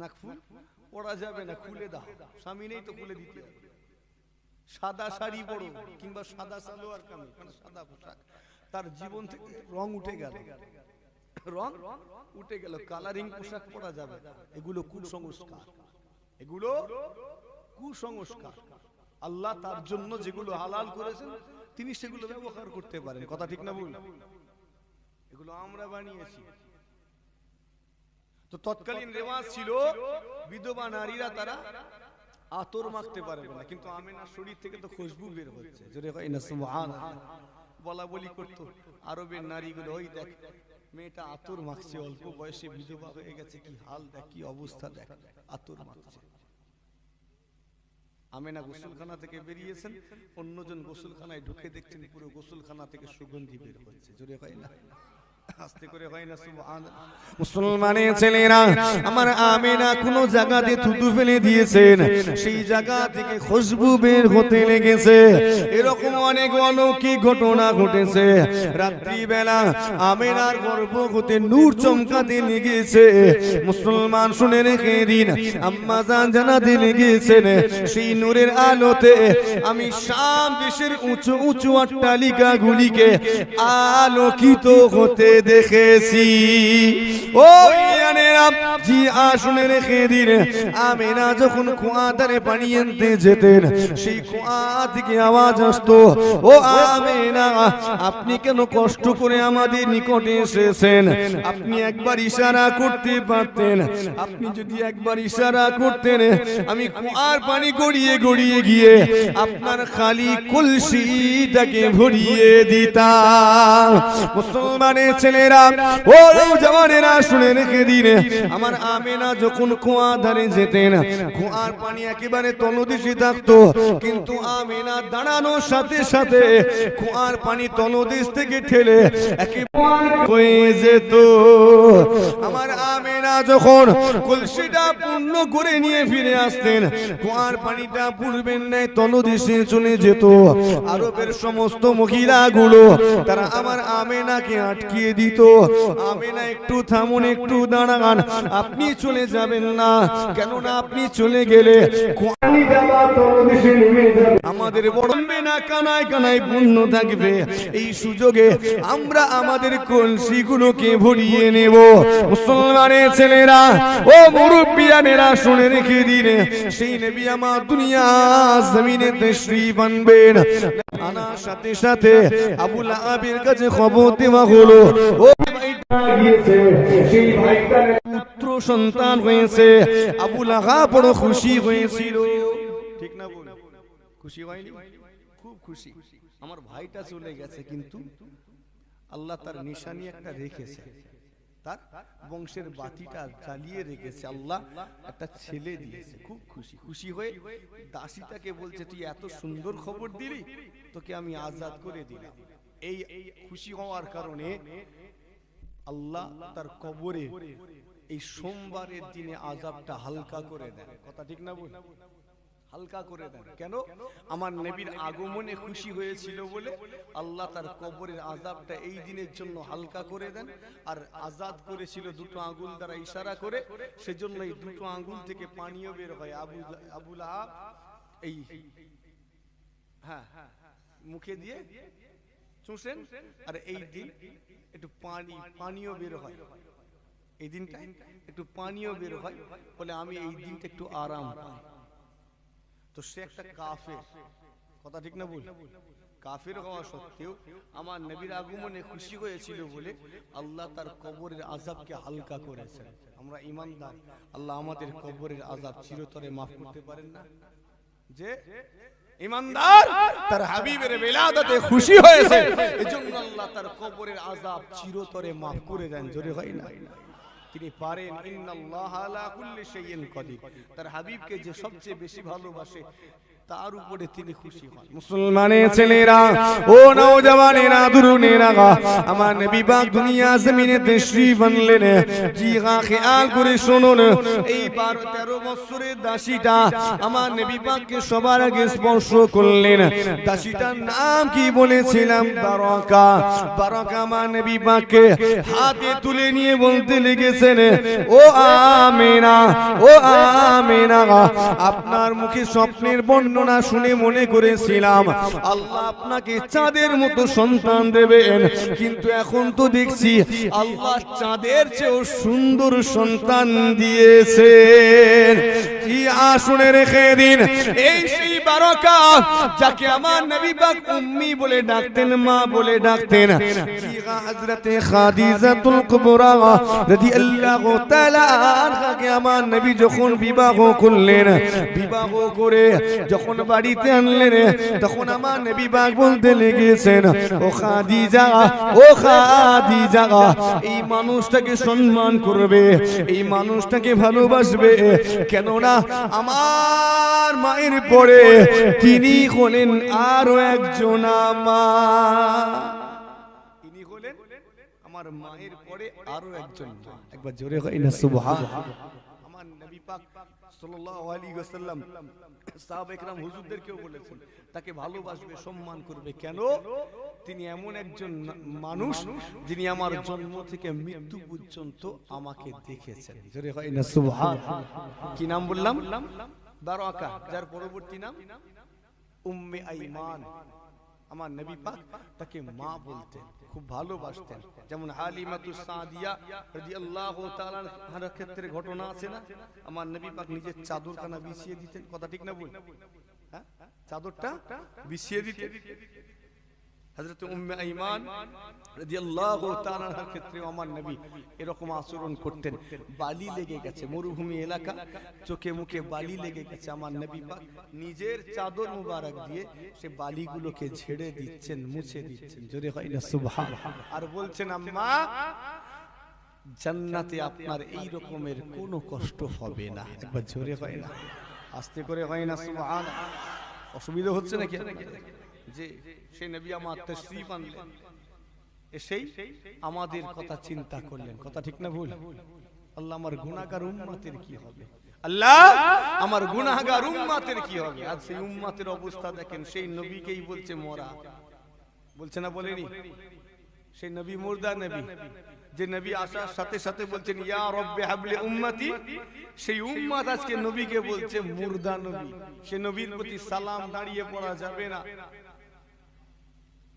নাক ফুল পড়া যাবে না, খুলে দাও। স্বামী তো খুলে দিতে সাদা শাড়ি পরো কিংবা সাদা সালোয়ার কামিজ মানে সাদা পোশাক। তার জীবন থেকে রং উঠে গেল। রং উঠে গেল, কালারিং পোশাক পরা যাবে এগুলো কুসংস্কার। এগুলো কুসংস্কার। আল্লাহ তার জন্য যেগুলো হালাল করেছেন, তিনি সেগুলো ব্যবহার করতে পারেন। কথা ঠিক না বলুন এগুলো আমরা বানিয়েছি। তো তৎকালীন রেওয়াজ ছিল বিধবা নারীরা তারা আতর মাখতে পারবে না। কিন্তু আমেনার শরীর থেকে তো খুশবু বের হচ্ছে। জোরে হয় না সুবহানাল্লাহ। বলা বলি করতো। আরবের নারীগুলো ওই দেখ মেয়েটা আতর মাখছে অল্প বয়সে বিধবা হয়ে গেছে কি হাল দেখ কি অবস্থা দেখ আতর মাখছে আমেনা গোসলখানা থেকে বেরিয়েছেন অন্যজন গোসলখানায় ঢুকে দেখছেন পুরো গোসলখানা থেকে সুগন্ধি বের হচ্ছে। জোরে হয় না মুসলমানের ছেলেরা আমার আমেনা কোন জায়গাতে থুতু ফেলে দিয়েছেন। সেই জায়গা থেকে খুশবু বের হতে লেগেছে। এরকম অনেক অলৌকিক ঘটনা ঘটেছে। রাত্রিবেলা আমেনার হতে নূর চমকাতে লেগেছে। মুসলমান শুনে রেখে দিন আম্মা জান জানাতে লেগেছেন। সেই নূরের আলোতে আমি শাম দেশের উঁচু উঁচু অট্টালিকা গুলিকে আলোকিত হতে দেখেছি। ও জি আসনে রেখে দিন। আমিনা যখন কুয়া ধারে পানি আনতে যেতেন সেই কুয়া থেকে আওয়াজ আসতো। ও আমিনা আপনি কেন কষ্ট করে আমাদের নিকটে এসেছেন? আপনি একবার ইশারা করতে পারতেন। আপনি যদি একবার ইশারা করতেন আমি কুয়ার পানি গড়িয়ে গড়িয়ে গিয়ে আপনার খালি কলসিটাকে ভরিয়ে দিতাম। মুসলমানের ছেলেরা ও জওয়ানেরা, শুনে রেখে দিন। আমার আমেনা যখন কুয়া ধারে যেতেন, কুয়ার পানি একেবারে তলদেশে থাকতো, কিন্তু আমেনা দাঁড়ানোর সাথে সাথে কুয়ার পানি তলদেশ থেকে ঠেলে হয়ে যেত। আমার আমেনা যখন কলসিটা পূর্ণ করে নিয়ে ফিরে আসতেন, কুয়ার পানিটা পূর্বের ন্যায় তলদেশে চলে যেত। আরবের সমস্ত মহিলাগুলো, তারা আমার আমেনাকে আটকিয়ে দিত আমেনা, একটু থামুন, একটু দাঁড়ান। আপনি চলে যাবেন না। কেননা আপনি চলে গেলে আমাদের বড় না কানায় কানায় পূর্ণ থাকবে। এই সুযোগে আমরা আমাদের কলসিগুলোকে ভরিয়ে নেব। মুসলমানের ছেলেরা, ও মুরব্বিয়ানেরা, শুনে রেখে দিন। সেই নবী আমার দুনিয়া জমিনে তশরিফ আনবেন। আনার সাথে সাথে আবুল আবির কাছে খবর দেওয়া হলো ও ভাইটা গিয়েছে সেই ভাইটার পুত্র সন্তান হয়েছে। আবুল খুশি হয়েছিল। ঠিক না খুশি হয়নি? খুব খুশি। আমার ভাইটা চলে গেছে কিন্তু আল্লাহ তার নিশানি একটা রেখেছে। তার বংশের বাতিটা জ্বালিয়ে রেখেছে। আল্লাহ একটা ছেলে দিয়েছে। খুব খুশি। খুশি হয়ে দাসীটাকে বলছে, তুই এত সুন্দর খবর দিলি, তোকে আমি আজাদ করে দিলাম। এই খুশি হওয়ার কারণে আল্লাহ তার কবরে এই সোমবারের দিনে আজাবটা হালকা করে দেন। কথা ঠিক না বল হালকা করে দেন। কেন? আমার নবীর আগমনে খুশি হয়েছিল বলে আল্লাহ তার কবরের আজাবটা এই দিনের জন্য হালকা করে দেন আর আজাদ করেছিল দুটো আঙ্গুল দ্বারা ইশারা করে, সেজন্য এই দুটো আঙ্গুল থেকে পানিও বের হয়। আবু আবুল এই হ্যাঁ মুখে দিয়ে চুষেন। আর এই দিন একটু পানি পানিও বের হয়। এই দিনটা একটু পানিও বের হয় বলে আমি এই দিনটা একটু আরাম পাই। তো সে একটা কাফের। কথা ঠিক না বল কাফের হওয়া সত্ত্বেও আমার নবীর আগমনে খুশি হয়েছিল বলে আল্লাহ তার কবরের আজাবকে হালকা করেছেন। আমরা ইমানদার আল্লাহ আমাদের কবরের আজাব চিরতরে মাফ করতে পারেন না। যে ইমানদার, তার হাবিবের বেলাদাতে খুশি হয়েছে। এজন্য আল্লাহ তার কবরের আযাব চিরতরে maaf করে দেন, জোরে হয় না। তিনি পারেন, ইন্নাল্লাহা আলা কুল্লি শাইইন তার হাবিবকে যে সবচেয়ে বেশি ভালোবাসে তার উপরে তিনি খুশি হন। মুসলমানের ছেলেরা ও নওজওয়ানেরা দুরুনেরা আমার নবী পাক দুনিয়া জমিনে তশরিফ আনলেন জি হ্যাঁ খেয়াল করে শুনুন এই 12 13 বছরের দাসীটা আমার নবী পাককে সবার আগে স্পর্শ করলেন। দাসীটার নাম কি বলেছিলাম? বারাকা। বারাকা। আমার নবী পাককে হাতে তুলে নিয়ে বলতে লেগেছেন ও আমেনা ও আমেনা আপনার মুখে স্বপ্নের বর্ণনা শুনে মনে করেছিলাম, আল্লাহ আপনাকে চাঁদের মতো সন্তান দেবেন। কিন্তু এখন তো দেখছি আল্লাহ চাঁদের চেয়েও সুন্দর সন্তান দিয়েছে কি আসনে রেখে দিন? এই সেই যাকে আমার নবী পাক উম্মি বলে ডাকতেন, মা বলে ডাকতেন। হযরতে খাদিজাতুল কুবরা রাদিয়াল্লাহু তাআলা আনহাকে আমার নবী যখন বিবাহ করলেন, বিবাহ করে যখন বাড়িতে আনলেন, তখন আমার নবী পাক বলতে লেগেছেন, ও খাদিজা ও খাদিজা, এই মানুষটাকে সম্মান করবে, এই মানুষটাকে ভালোবাসবে, কেননা আমার মায়ের পরে তিনি হলেন আরও একজন তিনি হলেন আমার মায়ের পরে আরও একজন একবার জোরে হয় না আমার নবী পাক তাকে ভালোবাসবে, সম্মান করবে। কেন? তিনি এমন একজন মানুষ যিনি আমার জন্ম থেকে মৃত্যু পর্যন্ত আমাকে দেখেছেন। জোরে কি নাম বললাম? বারাকা যার পরবর্তী নাম উম্মে আইমান। আমার নবী পাক তাকে মা বলতেন, খুব ভালোবাসতেন। যেমন হালিমাতু সাদিয়া রাদিয়াল্লাহু তাআলা হার ক্ষেত্রে ঘটনা আছে না? আমার নবী পাক নিজের চাদর চাদরখানা বিছিয়ে দিতেন। কথা ঠিক না বল হ্যাঁ? চাদরটা বিছিয়ে দিতেন। হযরত উম্মে আইমান রাদিয়াল্লাহু তাআলার ক্ষেত্রে আমার নবী এরকম আচরণ করতেন। বালি লেগে গেছে, মরুভূমি এলাকা, চোখে মুখে বালি লেগে গেছে। আমার নবী পাক নিজের চাদর মুবারক দিয়ে সে বালিগুলোকে ঝেড়ে দিচ্ছেন, মুছে দিচ্ছেন। জোরে হয় না সুবহান আর বলছেন, আম্মা, জান্নাতে আপনার এই রকমের কোনো কষ্ট হবে না। একবার জোরে হয় না, আস্তে করে হয় না সুবহান অসুবিধা হচ্ছে নাকি? যে সেই নবী আমার তশরিফ আনলেন। এসেই আমাদের কথা চিন্তা করলেন। কথা ঠিক না ভুল? আল্লাহ আমার উম্মতের কি হবে? আল্লাহ আমার গুনাহগার উম্মতের কি হবে? সেই উম্মতের অবস্থা দেখেন, সেই নবীকেই বলছে মোরা। বলছে না বলেনি? সেই নবী মুর্দা নবী। যে নবী আসার সাথে সাথে বলছেন, ইয়া রব্বে হাবলে উম্মতি। সেই উম্মত আজকে নবীকে বলছে মুর্দা নবী। সে নবীর প্রতি সালাম দাঁড়িয়ে পড়া যাবে না।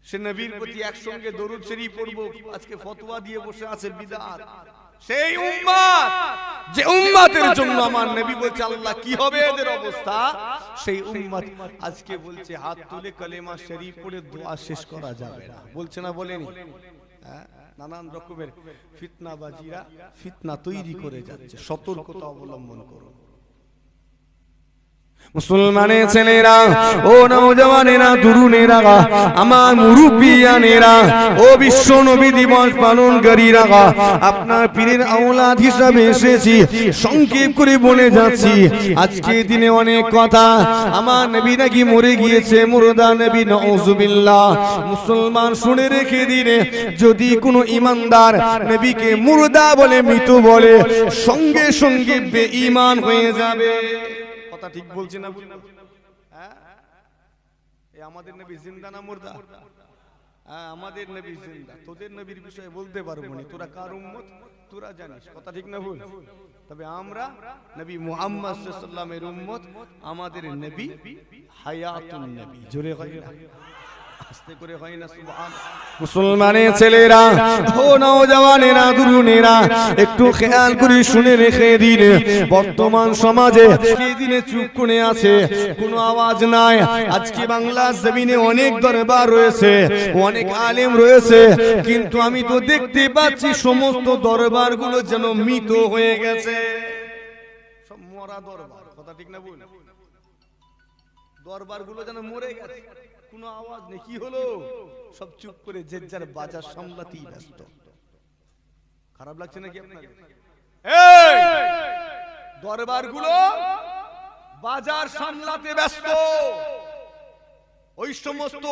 সে নবীর প্রতি একসঙ্গে দরুদ শরীফ পড়ব, আজকে ফতোয়া দিয়ে বসে আছে বিদআত সেই উম্মত যে উম্মতের জন্য আমার নবী বলছে, আল্লাহ, কি হবে এদের অবস্থা? সেই উম্মত আজকে বলছে, হাত তুলে কালেমা শরীফ পড়ে দোয়া শেষ করা যাবে না। বলছে না, বলেনি? হ্যাঁ? নানান রকমের ফিতনাবাজিরা ফিতনা তৈরি করে যাচ্ছে। সতর্কতা অবলম্বন করুন। মুসলমানের ছেলেরা ও নওজওয়ানেরা তরুণেরা আমার মুরব্বিয়ানেরা ও বিশ্ব নবী দিবস পালনকারীরা আপনার পীরের আওলাদ হিসাবে এসেছি সংক্ষেপ করে বলে যাচ্ছি। আজকে দিনে অনেক কথা আমার নবী নাকি মরে গিয়েছে মুর্দা নবী নওজুবিল্লাহ মুসলমান শুনে রেখে দিনে যদি কোনো ইমানদার নবীকে মুর্দা বলে মৃত বলে সঙ্গে সঙ্গে বেঈমান হয়ে যাবে। কথা ঠিক বলছি না হ্যাঁ? এ আমাদের নবী জিন্দা না মুর্দা? হ্যাঁ আমাদের নবী জিন্দা। তোদের নবীর বিষয়ে বলতে পারব না। তোরা কার উম্মত? তোরা জানিস। কথা ঠিক না ভুল? তবে আমরা নবী মুহাম্মদ সাল্লামের উম্মত, আমাদের নবী হায়াতুন নবী। জোরে হয় মুসলমানের ছেলেরা ও নওজওয়ানেরা তরুণেরা একটু খেয়াল করে শুনে রেখে দিন। বর্তমান সমাজে দিনে চুপ করে আছে, কোনো আওয়াজ নাই। আজকে বাংলা জমিনে অনেক দরবার রয়েছে, অনেক আলেম রয়েছে, কিন্তু আমি তো দেখতে পাচ্ছি সমস্ত দরবারগুলো যেন মৃত হয়ে গেছে। সব মরা দরবার, কথা ঠিক না বল দরবারগুলো যেন মরে গেছে। কোনো আওয়াজ নেই। কি হলো? সব চুপ করে যে যার বাজার সামলাতেই ব্যস্ত। খারাপ লাগছে নাকি আপনার? দরবারগুলো বাজার সামলাতে ব্যস্ত। ওই সমস্ত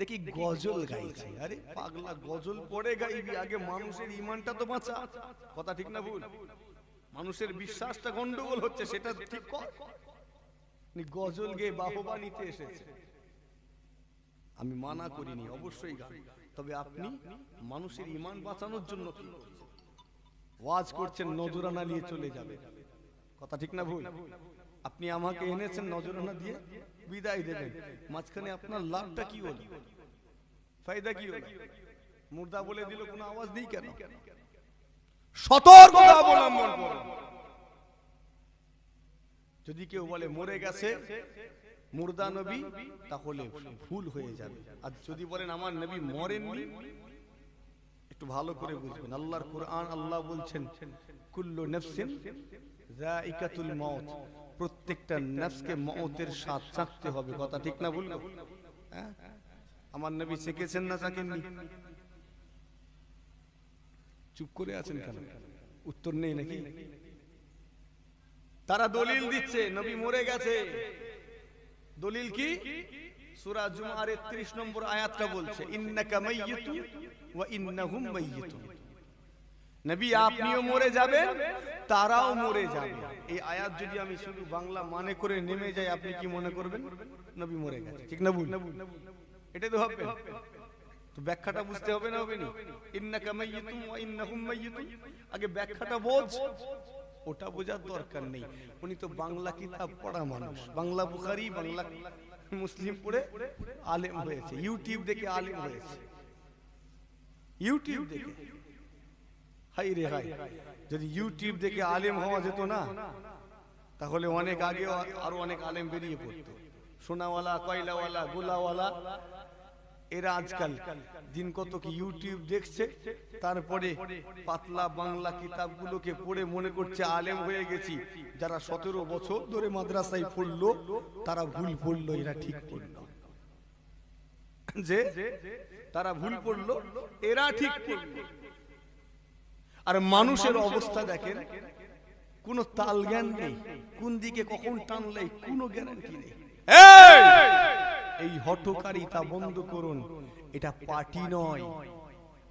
দেখি গজল গাইছে। আরে পাগলা, গজল পড়ে গাইবি। আগে মানুষের ইমানটা তো বাঁচা। কথা ঠিক না ভুল? মানুষের বিশ্বাসটা গন্ডগোল হচ্ছে, সেটা ঠিক কর। উনি গজল গেয়ে বাহবা নিতে এসেছে আমি মানা করিনি, অবশ্যই গান। তবে আপনি মানুষের ইমান বাঁচানোর জন্য কি? ওয়াজ করছেন, নজরানা নিয়ে চলে যাবে। কথা ঠিক না ভুল? আপনি আমাকে এনেছেন নজরানা দিয়ে বিদায় দেবেন। মাঝখানে আপনার লাভটা কি হলো? ফায়দা কি হলো? মুর্দা বলে দিল, কোনো আওয়াজ নেই কেন? সতর্কতা অবলম্বন করুন যদি কেউ বলে মরে গেছে, মুর্দা নবী, তাহলে ভুল হয়ে যাবে। আর যদি বলেন আমার নবী মরেননি, একটু ভালো করে বুঝবেন। আল্লাহর কোরআন আল্লাহ বলছেন, কুল্লু নাফসিন যায়িকাতুল মউত। প্রত্যেকটা নফসকে মউতের স্বাদ চাখতে হবে। কথা ঠিক না বলল হ্যাঁ? আমার নবী শিখেছেন না চাকেননি? চুপ করে আছেন কেন? উত্তর নেই নাকি? তারা দলিল দিচ্ছে, নবী মরে গেছে। দলিল কি? সূরা জুমার 31 নম্বর আয়াতটা বলছে, ইন্নাকা মাইয়িতু ওয়া ইন্নাহুম মাইয়িতুন। নবী, আপনিও মরে যাবেন, তারাও মরে যাবে। এই আয়াত যদি আমি শুধু বাংলা মানে করে নেমে যাই, আপনি কি মনে করবেন? নবী মরে গেছে। ঠিক না ভুল? এটাই তো হবে তো ব্যাখ্যাটা বুঝতে হবে না হবে না? ইন্নাকা মাইয়িতুম ওয়া ইন্নাহুম মাইয়িতুন। আগে ব্যাখ্যাটা বোঝ। ওটা বোঝার দরকার নেই। উনি তো বাংলা কিতাব পড়া মানুষ। বাংলা বুখারি বাংলা মুসলিম পড়ে আলেম হয়েছে। ইউটিউব দেখে আলেম হয়েছে। ইউটিউব দেখে। হাই রে হাই যদি ইউটিউব দেখে আলেম হওয়া যেত না তাহলে অনেক আগে আরও অনেক আলেম বেরিয়ে পড়তো। সোনাওয়ালা কয়লাওয়ালা গোলাওয়ালা এরা আজকাল দিন কত কি ইউটিউব দেখছে, তারপরে পাতলা বাংলা কিতাবগুলোকে পড়ে মনে করছে, আলেম হয়ে গেছি। যারা সতেরো বছর ধরে মাদ্রাসায় পড়ল, তারা ভুল পড়ল, এরা ঠিক পড়ল। যে তারা ভুল পড়ল, এরা ঠিক পড়ল। আর মানুষের অবস্থা দেখেন, কোন তাল জ্ঞান নেই, কোন দিকে কখন টানলে কোনো গ্যারান্টি নেই। এই! হটকারিতা বন্ধ করুন। এটা পার্টি নয়।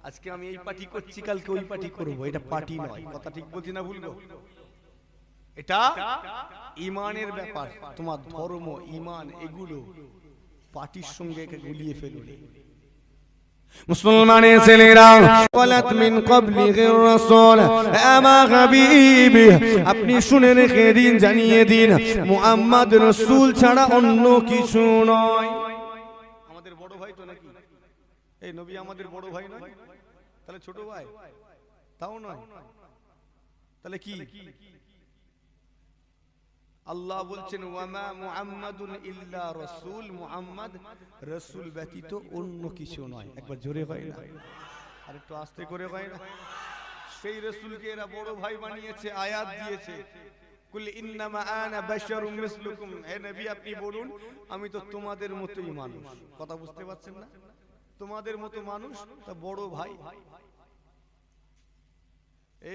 আজকে আমি এই পার্টি করছি, কালকে ওই পার্টি করব। এটা পার্টি নয়। কথা ঠিক বলছি না ভুলবো এটা ইমানের ব্যাপার। তোমার ধর্ম, ইমান, এগুলো পার্টির সঙ্গে একে গুলিয়ে ফেলুনি মুসলমানের ছেলেরা ওয়ালাত মিন ক্বাবলিহির রাসূল। আমা হাবিবি আপনি শুনে রেখে দিন জানিয়ে দিন মুহাম্মদ রাসূল ছাড়া অন্য কিছু নয়। আমাদের বড় ভাই তো নাকি? এই নবী আমাদের বড় ভাই নয়? তাহলে ছোট ভাই? তাও নয়? তাহলে কি? আল্লাহ বলছেন ওয়ামা মুহাম্মাদুন ইল্লা রাসূল মুহাম্মদ। রাসূল ব্যতীত অন্য কিছু নয়। একবার জোরে হয় না। আর একটু আস্তে করে হয় না। সেই রাসূলকে এরা বড় ভাই বানিয়েছে আয়াত দিয়েছে। কুল ইন্নামা আনা বাশারুম মিসলুকুম। হে নবী আপনি বলুন আমি তো তোমাদের মতোই মানুষ। কথা বুঝতে পারছেন না? তোমাদের মতো মানুষ তা বড় ভাই।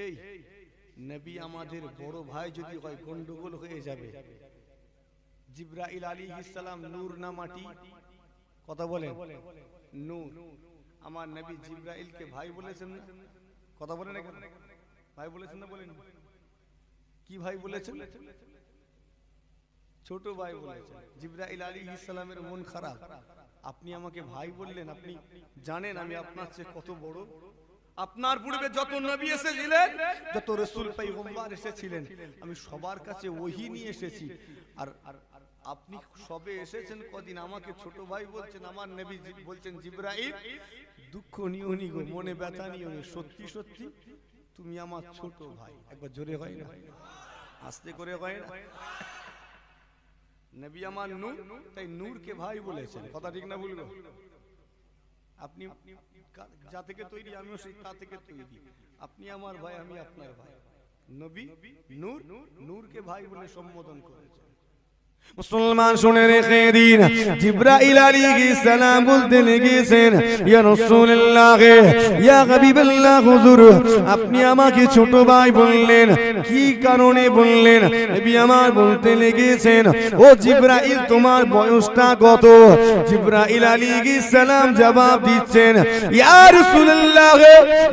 এই নবী আমাদের বড় ভাই যদি হয়, গন্ডগোল হয়ে যাবে। জিব্রাইল আলাইহিস সালাম নূর না মাটি? কথা বলেন। নূর। আমার নবী জিব্রাইলকে ভাই বলেছেন কথা বলেন না ভাই বলেছেন না বলেন? কি ভাই বলেছেন? ছোট ভাই বলেছেন। জিব্রাইল আলাইহিস সালামের মন খারাপ। আপনি আমাকে ভাই বললেন, আপনি জানেন আমি আপনার চেয়ে কত বড়? আপনার পূর্বে যত নবী এসেছিলেন যত রসুল পৈগম্বর এসেছিলেন আমি সবার কাছে ওহি নিয়ে এসেছি। আর আপনি সবে এসেছেন কদিন? আমাকে ছোট ভাই বলছেন আমার নবী বলছেন জিব্রাইল দুঃখ নিও নি গো মনে ব্যথা নিও নি সত্যি সত্যি তুমি আমার ছোট ভাই। একবার জোরে হয় না? আস্তে করে হয় না? নবী আমার নূর তাই নূরকে ভাই বলেছেন। কথা ঠিক না বলব আপনি যা থেকে তৈরি আমিও সেই তা থেকে তৈরি। আপনি আমার ভাই, আমি আপনার ভাই। নবী নূর, নূরকে ভাই বলে সম্বোধন করেছেন। মুসলমান শুনে রেখে দিন। জিব্রাইল আলাইহিস সালাম বলতে লেগেছেন, ইয়া রাসূলুল্লাহ, ইয়া হাবিবাল্লাহ হুজুর, আপনি আমাকে ছোট ভাই বললেন। কি কারণে বললেন? নবী আমার বলতে লেগেছেন, ও জিব্রাইল, তোমার বয়সটা কত? জিব্রাইল আলাইহিস সালাম জবাব দিচ্ছেন, ইয়া রাসূলুল্লাহ,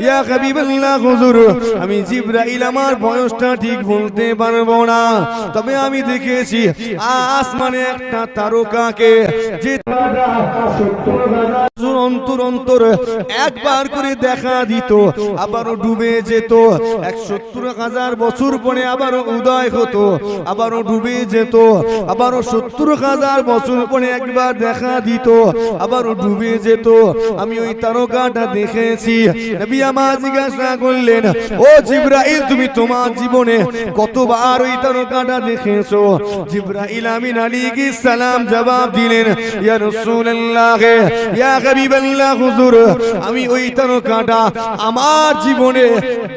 ইয়া হাবিবাল্লাহ হুজুর, আমি জিব্রাইল, আমার বয়সটা ঠিক বলতে পারব না। তবে আমি দেখেছি আসমানে একটা তারকাকে অন্তর অন্তর একবার করে দেখা দিত, আবারও ডুবে যেত। এক সত্তর হাজার বছর পরে আবারও উদয় হতো, আবারও ডুবে যেত। আবারও সত্তর হাজার বছর পরে একবার দেখা দিত, আবারও ডুবে যেত। আমি ওই তারকাটা দেখেছি। নবী জিজ্ঞাসা করলেন, ও জিব্রাইল, তুমি তোমার জীবনে কতবার ওই তারকাটা দেখেছ? জিব্রাইল আমিন আলাইহিস সালাম জবাব দিলেন, ইয়া রাসূলুল্লাহ, ইয়া হাবিবাল্লাহ হুজুর, আমি ওই তারকাটা আমার জীবনে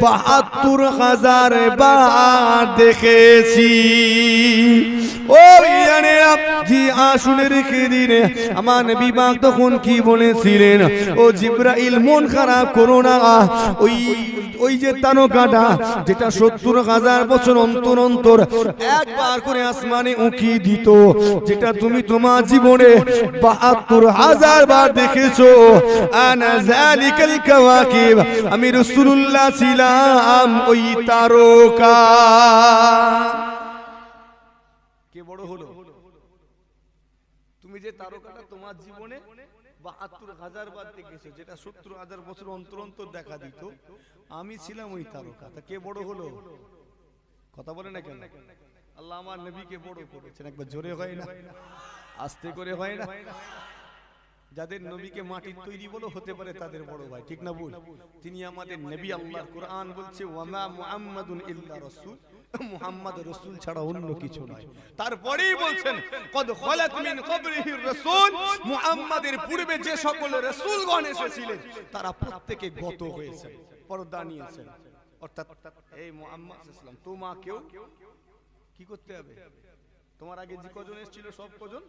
72000 বার দেখেছি। ও ইয়ানেরা জি আসলে রেখে দিনে আমার নবী পাক তখন কি বলেছিলেন? ও জিব্রাইল মন খারাপ করো না। ওই ওই যে তারকাটা যেটা সত্তর হাজার বছর অন্তর অন্তর একবার করে আসমানে উঁকি দিত যেটা তুমি তোমার জীবনে বাহাত্তর হাজার বার দেখেছ। আমি রাসূলুল্লাহ ছিলাম ওই তারকা কে বড় হলো তুমি যে তারকাটা তোমার জীবনে বাহাত্তর হাজার বার দেখেছ, যেটা সত্তর হাজার বছর অন্তর অন্তর দেখা দিত। আমি ছিলাম ওই তারকা। তা কে বড় হলো? কথা বলে না কেন? আল্লাহ আমার নবীকে বড় করেছেন। একবার জোরে হয় না। আস্তে করে হয় না। যাদের নবীকে মাটির তৈরি বলো হতে পারে তাদের বড় ভাই ঠিক না বল তিনি আমাদের নবী আল্লাহর কোরআন বলছে ওয়ামা মুহাম্মাদুন ইল্লা রাসূল। মুহাম্মদ রাসূল ছাড়া অন্য কিছু নয় তারপরেই বলছেন কদ খলাত মিন কবরিহি রাসূল। মুহাম্মাদের পূর্বে যে সকল রাসূলগণ এসেছিলেন তারা প্রত্যেকে গত হয়েছে পর্দা নিয়েছেন। অর্থাৎ এই মুহাম্মদ সাল্লাল্লাহু তোমাকেও কি করতে হবে তোমার আগে যে কজন? এসেছিল সব কজন?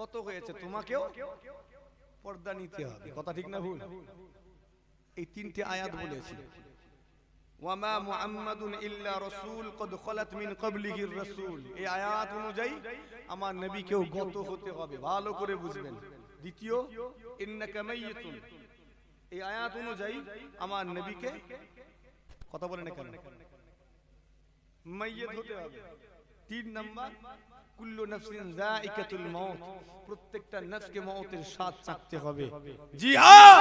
গত হয়েছে তোমাকেও পর্দা নিতে হবে। কথা ঠিক না ভুল? এই তিনটে আয়াত বলেছি। ওয়ামা মুহাম্মাদুন ইল্লা রাসূল কদ খলাত মিন ক্বাবলিহি রাসূল। এই আয়াত অনুযায়ী আমার নবীকেও গত হতে হবে। ভালো করে বুঝবেন। দ্বিতীয় ইন্নাকা মাইয়িতুন। এই আয়াত অনুযায়ী আমার নবীকে কথা বলেন কেন মাইয়িত হতে হবে। তিন নাম্বার কুল্লু নাফসিন যায়িকাতুল মাউত। প্রত্যেকটা নফসকে স্বাদ চাখতে হবে। জি হ্যাঁ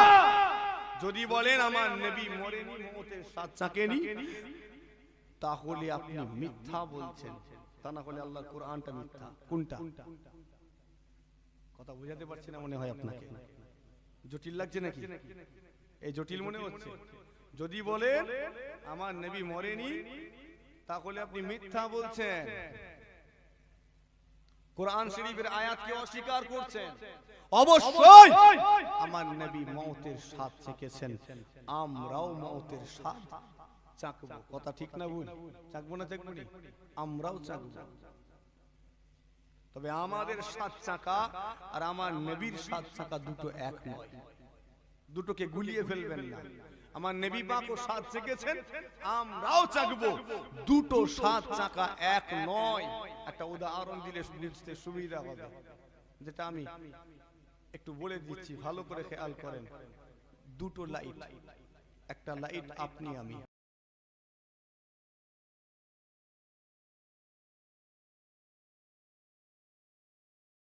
যদি বলেন আমার নবী মরেনি স্বাদ চাকেনি তাহলে আপনি মিথ্যা বলছেন। তা না হলে আল্লাহর কোরআনটা মিথ্যা। কোনটা? কথা বুঝাতে পারছি না মনে হয় আপনাকে। জটিল লাগছে নাকি? এই জটিল মনে হচ্ছে। যদি বলেন আমার নবী মরেনি তাহলে আপনি মিথ্যা বলছেন। কোরআন শরীফের আয়াতকে অস্বীকার করছেন। অবশ্যই! আমার নবী মওতের স্বাদ চেখেছেন। আমরাও মওতের স্বাদ। চাকবো। কথা ঠিক না ভুল? চাকবো না চাকবো আমরাও চাকবো। তবে আমাদের সাত চাকা আর আমার নবীর সাত চাকা দুটো এক নয়। দুটোকে গুলিয়ে ফেলবেন না। আমার নেবী ও সাত চেকেছেন আমরাও চাকবো। দুটো সাত চাকা এক নয়। একটা উদাহরণ দিলে বুঝতে সুবিধা হবে। যেটা আমি একটু বলে দিচ্ছি ভালো করে খেয়াল করেন। দুটো লাইট। একটা লাইট আপনি আমি।